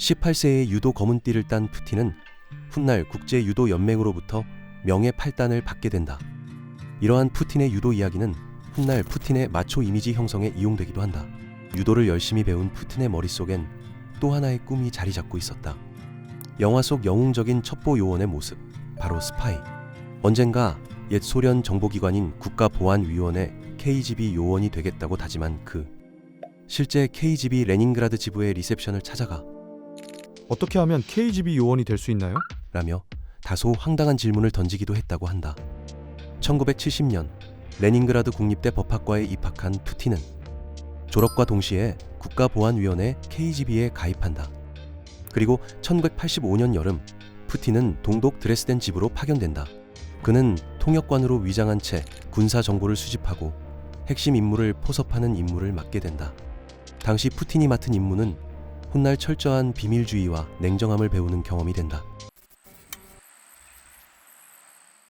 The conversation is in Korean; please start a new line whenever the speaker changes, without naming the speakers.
18세에 유도 검은띠를 딴 푸틴은 훗날 국제 유도 연맹으로부터 명예 8단을 받게 된다. 이러한 푸틴의 유도 이야기는 훗날 푸틴의 마초 이미지 형성에 이용되기도 한다. 유도를 열심히 배운 푸틴의 머릿속엔 또 하나의 꿈이 자리 잡고 있었다. 영화 속 영웅적인 첩보 요원의 모습, 바로 스파이. 언젠가 옛 소련 정보기관인 국가보안위원회 KGB 요원이 되겠다고 다짐한 그 실제 KGB 레닌그라드 지부의 리셉션을 찾아가
어떻게 하면 KGB 요원이 될 수 있나요?
라며 다소 황당한 질문을 던지기도 했다고 한다. 1970년 레닌그라드 국립대 법학과에 입학한 푸틴은 졸업과 동시에 국가보안위원회 KGB에 가입한다. 그리고 1985년 여름 푸틴은 동독 드레스덴 집으로 파견된다. 그는 통역관으로 위장한 채 군사 정보를 수집하고 핵심 임무를 포섭하는 임무를 맡게 된다. 당시 푸틴이 맡은 임무는 훗날 철저한 비밀주의와 냉정함을 배우는 경험이 된다.